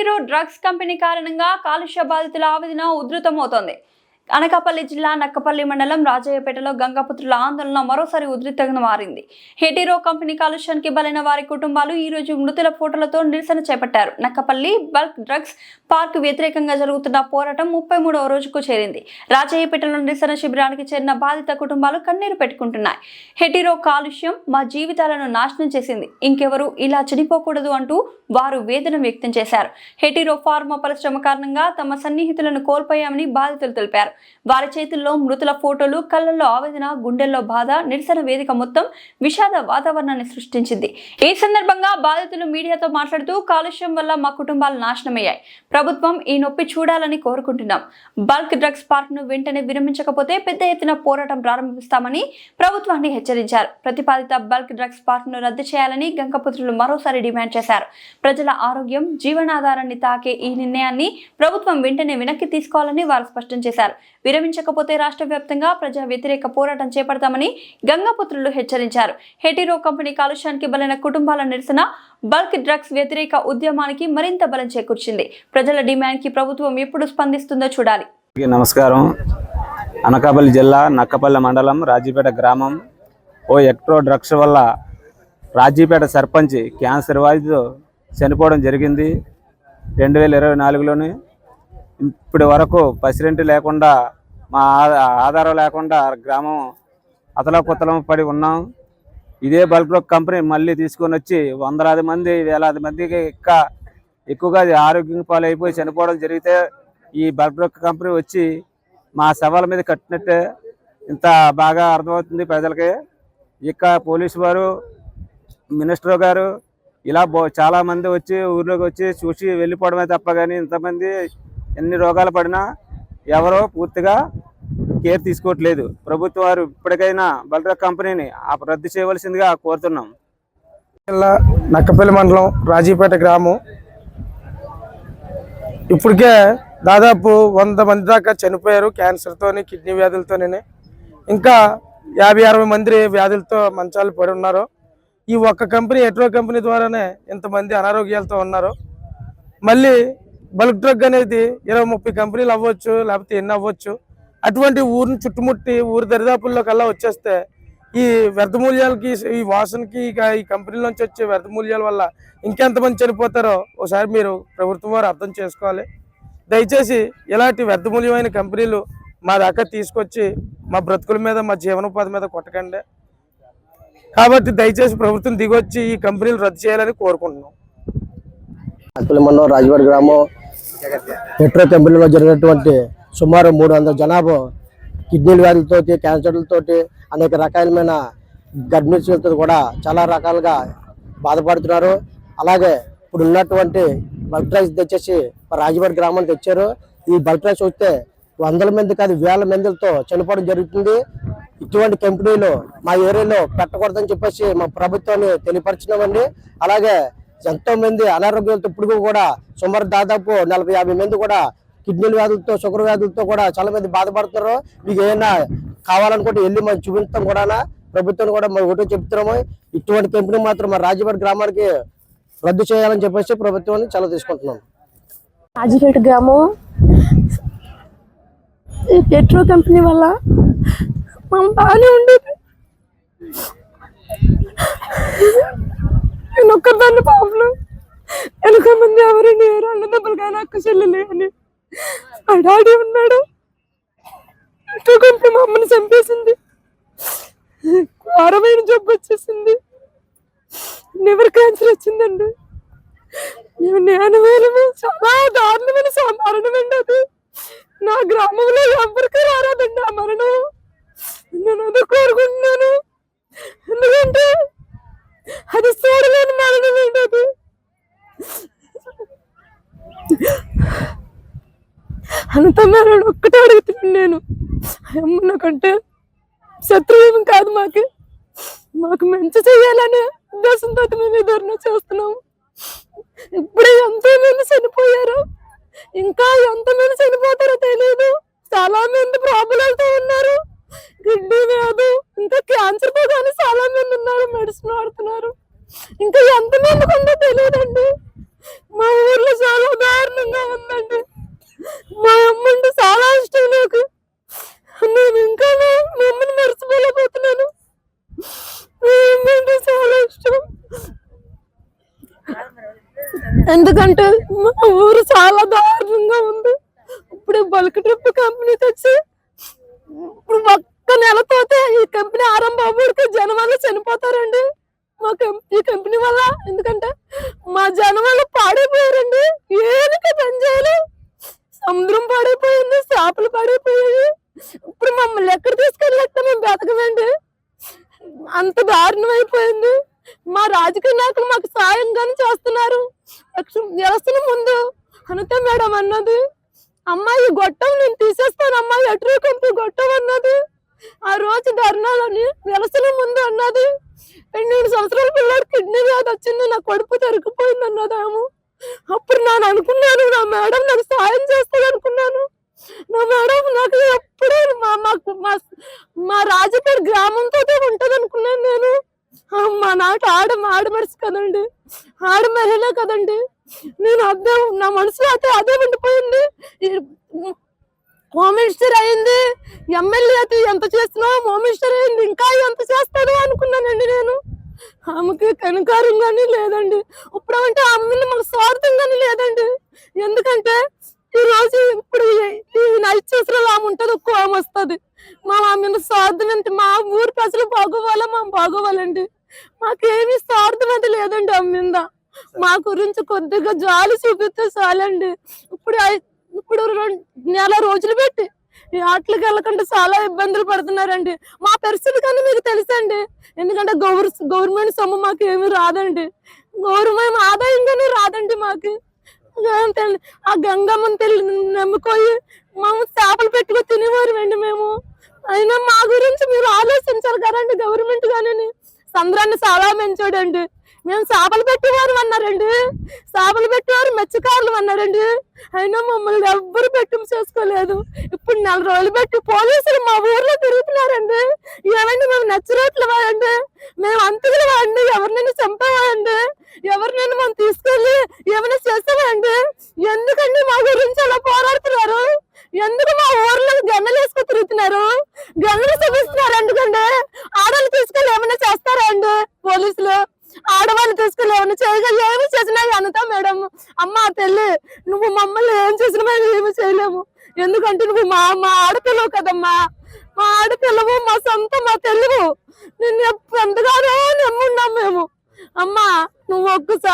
Hetero drugs company కారణంగా కాలుష్య బాధితుల ఆవేదన ఉధృతమవుతోంది. అనకాపల్లి జిల్లా నక్కపల్లి మండలం రాజయ్యపేటలో గంగాపుత్రుల ఆందోళన మరోసారి ఉధృతంగా మారింది. హెటిరో కంపెనీ కాలుష్యానికి బలైన వారి కుటుంబాలు ఈ రోజు మృతుల ఫోటోలతో నిరసన చేపట్టారు. నక్కపల్లి బల్క్ డ్రగ్స్ పార్క్ వ్యతిరేకంగా జరుగుతున్న పోరాటం ముప్పై మూడవ రోజుకు చేరింది. రాజయ్యపేటలో నిరసన శిబిరానికి చేరిన బాధిత కుటుంబాలు కన్నీరు పెట్టుకుంటున్నాయి. హెటిరో కాలుష్యం మా జీవితాలను నాశనం చేసింది. ఇంకెవరు ఇలా చనిపోకూడదు అంటూ వారు వేదన వ్యక్తం చేశారు. హెటిరో ఫార్మా పరిశ్రమ కారణంగా తమ సన్నిహితులను కోల్పోయామని బాధితులు తెలిపారు. వారి చేతుల్లో మృతుల ఫోటోలు కళ్ళల్లో ఆవేదన గుండెల్లో బాధ నిరసన వేదిక మొత్తం విషాద వాతావరణాన్ని సృష్టించింది. ఈ సందర్భంగా బాధితులు మీడియాతో మాట్లాడుతూ కాలుష్యం వల్ల మా కుటుంబాలు నాశనమయ్యాయి. ప్రభుత్వం ఈ నొప్పి చూడాలని కోరుకుంటున్నాం. బల్క్ డ్రగ్స్ పార్క్ను వెంటనే విరమించకపోతే పెద్ద ఎత్తున పోరాటం ప్రారంభిస్తామని ప్రభుత్వాన్ని హెచ్చరించారు. ప్రతిపాదిత బల్క్ డ్రగ్స్ పార్క్ను రద్దు చేయాలని గంగపుత్రులు మరోసారి డిమాండ్ చేశారు. ప్రజల ఆరోగ్యం జీవనాధారాన్ని తాకే ఈ నిర్ణయాన్ని ప్రభుత్వం వెంటనే వెనక్కి తీసుకోవాలని వారు స్పష్టం చేశారు. విరమించకపోతే రాష్ట్ర వ్యాప్తంగా ప్రజా వ్యతిరేక పోరాటం చేపడతామని గంగాపుత్రులు హెచ్చరించారు. హెటిరో కంపెనీ కాలుష్యానికి బలైన కుటుంబాల నిరసన బల్క్ డ్రగ్స్ వ్యతిరేక ఉద్యమానికి మరింత బలం చేకూర్చింది. ప్రజల డిమాండ్కి ప్రభుత్వం ఎప్పుడు స్పందిస్తుందో చూడాలి. నమస్కారం. అనకాపల్లి జిల్లా నక్కపల్లి మండలం రాజీపేట గ్రామం. ఓ ఎక్ట్రో డ్రగ్స్ వల్ల రాజీపేట సర్పంచ్ క్యాన్సర్ వ్యాధితో చనిపోవడం జరిగింది. రెండు వేల ఇరవై నాలుగులోని ఇప్పటి వరకు పసిరెంటి లేకుండా మా ఆధారం లేకుండా గ్రామం అతలకుతలం పడి ఉన్నాం. ఇదే బల్క్ డ్రగ్ కంపెనీ మళ్ళీ తీసుకొని వచ్చి వందలాది మంది వేలాది మందికి ఇంకా ఎక్కువగా ఆరోగ్యం పాలైపోయి చనిపోవడం జరిగితే ఈ బల్క్ డ్రగ్ కంపెనీ వచ్చి మా సవాల మీద కట్టినట్టే. ఇంత బాగా అర్థమవుతుంది ప్రజలకి. ఇక పోలీసు వారు మినిస్టర్ గారు ఇలా బో చాలా మంది వచ్చి ఊర్లోకి వచ్చి చూసి వెళ్ళిపోవడమే తప్ప కానీ ఇంతమంది ఎన్ని రోగాలు పడినా ఎవరో పూర్తిగా కేర్ తీసుకోవట్లేదు. ప్రభుత్వం వారు ఇప్పటికైనా బల్క్ కంపెనీని రద్దు చేయవలసిందిగా కోరుతున్నాం. జిల్లా నక్కపల్లి మండలం రాజీపేట గ్రామం. ఇప్పటికే దాదాపు వంద మంది దాకా చనిపోయారు క్యాన్సర్తోని కిడ్నీ వ్యాధులతోని ఇంకా యాభై అరవై మంది వ్యాధులతో మంచాలు పడి ఉన్నారు. ఈ ఒక్క కంపెనీ ఎట్రో కంపెనీ ద్వారానే ఇంతమంది అనారోగ్యాలతో ఉన్నారు. మళ్ళీ బల్క్ డ్రగ్ అనేది ఇరవై ముప్పై కంపెనీలు అవ్వచ్చు లేకపోతే ఎన్ని అవ్వచ్చు అటువంటి ఊరిని చుట్టుముట్టి ఊరి దరిదాపుల్లో కల్లా వచ్చేస్తే ఈ వ్యర్థ మూల్యాలకి ఈ వాసనకి ఇక ఈ కంపెనీల నుంచి వచ్చే వ్యర్థ మూల్యాల వల్ల ఇంకెంతమంది చనిపోతారో ఒకసారి మీరు ప్రభుత్వం వారు అర్థం చేసుకోవాలి. దయచేసి ఇలాంటి వ్యర్థ మూల్యమైన కంపెనీలు మా దాకా తీసుకొచ్చి మా బ్రతుకుల మీద మా జీవనోపాధి మీద కొట్టకండి. కాబట్టి దయచేసి ప్రభుత్వం దిగొచ్చి ఈ కంపెనీలు రద్దు చేయాలని కోరుకుంటున్నాం. రాజవాడ గ్రామం పెట్రో టెంపుల్లో జరిగినటువంటి సుమారు మూడు వందల జనాభా కిడ్నీ వ్యాధులతోటి క్యాన్సర్లతోటి అనేక రకాలమైన గర్భిణీలతో కూడా చాలా రకాలుగా బాధపడుతున్నారు. అలాగే ఇప్పుడు ఉన్నటువంటి బల్క్ రైస్ తెచ్చేసి మా గ్రామానికి తెచ్చారు. ఈ బల్క్ రైస్ వస్తే వందల మంది కాదు వేల మందితో చనిపోవడం జరుగుతుంది. ఇటువంటి కంపెనీలు మా ఏరియాలో పెట్టకూడదని చెప్పేసి మా ప్రభుత్వాన్ని తెలియపరిచినామండి. అలాగే ఎంతో మంది అనారోగ్యాలతో ఇప్పుడు కూడా సుమారు దాదాపు నలభై యాభై మంది కూడా కిడ్నీ వ్యాధులతో షుగర్ వ్యాధులతో కూడా చాలా మంది బాధపడుతున్నారు. మీకు ఏమైనా కావాలనుకుంటే వెళ్ళి మనం చూపిస్తాం కూడా ప్రభుత్వం కూడా మేము ఒకటో చెప్తున్నాము. ఇటువంటి కంపెనీ మాత్రం మా రాజపేట గ్రామానికి రద్దు చేయాలని చెప్పేసి ప్రభుత్వాన్ని చాలా తీసుకుంటున్నాం. రాజపేట గ్రామం ఈ పెట్రో కంపెనీ వల్ల మనం బాగానే ఉండేది. నేను ఒక్కదాన్ని పాపలు వెనక మంది ఎవరు లేరు? దెబ్బలు కానీ అక్క చెల్లెలే అని మా డాడీ ఉన్నాడు. పెట్రో మా అమ్మని చంపేసింది. ఘోరమైన జబ్బు వచ్చేసింది. లివర్ క్యాన్సర్ వచ్చిందండి. నేను వేలమే చాలా దారుణమైన స- మరణం అండి అది. నా గ్రామంలో ఎవరికి రారాదండి ఆ మరణం. నేను అది కోరుకుంటున్నాను. ఎందుకంటే అది చూడలేని మరణం ఏంటి అది అంత మరణం ఒక్కటే అడుగుతున్నాను నేను. అమ్మ నాకంటే శత్రువు కాదు మాకు. మాకు మంచి చేయాలనే ఉద్దేశంతో మేము ఈ ధర్నా చేస్తున్నాం. ఇప్పుడే ఎంతో మంది చనిపోయారు ఇంకా ఎంతమంది చనిపోతారో తెలియదు చాలా మంది ప్రాబ్లంతో ఉన్నారు. కిడ్నీ వ్యాధి ఇంకా క్యాన్సర్తో కానీ చాలా మంది ఉన్నారు మెడిసిన్ వాడుతున్నారు. ఇంకా ఎంతమందికి ఉందో తెలియదండి మా ఊర్లో చాలా దారుణంగా ఉందండి మా అమ్మ అంటే చాలా ఇష్టం నాకు నేను ఇంకా మా మా అమ్మని మర్చిపోలేకపోతున్నాను మా అమ్మ అంటే చాలా ఇష్టం ఎందుకంటే మా ఊరు చాలా దారుణంగా ఉంది. ఇప్పుడు బల్క్ ట్రిప్ కంపెనీ తెచ్చి ఇప్పుడు ఒక్క నెలతోతే ఈ కంపెనీ ఆరంభాబుడికి జనం వల్ల చనిపోతారండి. మా ఈ కంపెనీ వల్ల ఎందుకంటే మా జనం వల్ల పాడైపోయారండి. ఏదికి పని చేయాలి. సముద్రం పాడైపోయింది చేపలు పాడైపోయాయి. ఇప్పుడు మమ్మల్ని ఎక్కడ తీసుకెళ్ళి మేము బతకమండి అంత దారుణం అయిపోయింది. మా రాజకీయ నాయకులు మాకు సాయం చేస్తున్నారు. వ్యవస్థల ముందు అనిత మేడం అన్నది అమ్మాయి గొట్టం నేను తీసేస్తాను అమ్మాయి ఎటు కంపి గొట్టం అన్నది ఆ రోజు ధర్నాలని వ్యవస్థల ముందు అన్నది పన్నెండు సంవత్సరాల పిల్లడు కిడ్నీ వ్యాధి వచ్చింది నా కడుపు తరిగిపోయింది అన్నదాము. అప్పుడు నేను అనుకున్నాను నా మేడం నాకు సాయం చేస్తాను అనుకున్నాను. నా మేడం నాకు ఎప్పుడూ మా మాకు మా మా రాజపేట గ్రామంతో ఉంటది అనుకున్నాను నేను. ఆ, మా నాట ఆడ ఆడమనిషి కదండి. ఆడ మహిళ కదండి. నేను అదే నా మనసులో అయితే అదే ఉండిపోయింది. హోమ్ మినిస్టర్ అయింది. ఎమ్మెల్యే అయితే ఎంత చేస్తున్నావు? హోమ్ మినిస్టర్ అయింది. ఇంకా ఎంత చేస్తాడు అనుకున్నానండి నేను. ఆమెకి కనుకారం కానీ లేదండి. ఇప్పుడు అంటే అమ్మని మాకు స్వార్థం కానీ లేదండి. ఎందుకంటే ఈ రోజు ఇప్పుడు ఈ- నైట్ చూసిన ఆమె ఉంటుంది ఒక్క ఆమె వస్తుంది. మా మీద స్వార్థం ఎంత? మా ఊరు ప్రజలు బాగోవాలా? మా బాగోవాలండి. మాకేమీ స్వార్థం అది లేదండి ఆమె మీద. మా గురించి కొద్దిగా జాలి చూపిస్తే చాలండి. ఇప్పుడు ఇప్పుడు రెండు నెల రోజులు పెట్టి ఈ ఆటలకు వెళ్ళకుండా చాలా ఇబ్బందులు పడుతున్నారండి. మా పరిస్థితి కానీ మీకు తెలుసండి. ఎందుకంటే గౌర్ గవర్నమెంట్ సొమ్ము మాకు ఏమీ రాదండి. గౌరవం ఆదాయం కానీ రాదండి మాకు. ఆ గంగమ్మని తెలి నమ్ముకోయి మేము చేపలు పెట్టుకుని తినేవారు అండి మేము. అయినా మా గురించి మీరు ఆలోచించాలి కదండి గవర్నమెంట్ కానీ సంద్రాన్ని చాలా పెంచాడండి. మేము చేపలు పెట్టేవారు అన్నారండి. చేపలు పెట్టేవారు మత్స్యకారులు అన్నారండి. అయినా మమ్మల్ని ఎవ్వరు పెట్టింపు చేసుకోలేదు. ఇప్పుడు నెల రోజులు పెట్టి పోలీసులు మా ఊర్లో తిరుగుతున్నారండి. ఏమండి మేము నచ్చరేట్లు వాడండి. మేము అంతకులు వాడండి. ఎవరినైనా చంపేవాడండి ఎవరినైనా మనం తీసుకెళ్ళి ఏమైనా చేసేవాడండి ఎందుకండి మా గురించి చేయగా ఏమి చేసినా అనుత మేడం అమ్మ తల్లి నువ్వు మమ్మల్ని ఏం చేసినా ఏమి చేయలేము. ఎందుకంటే నువ్వు మా మా ఆడపిల్లవు కదమ్మా. మా ఆడపిల్లవు మా సొంత మా తెలుగు. నిన్ను ఎంతగానో నమ్మున్నాం మేము. అమ్మా నువ్వు ఒక్కసారి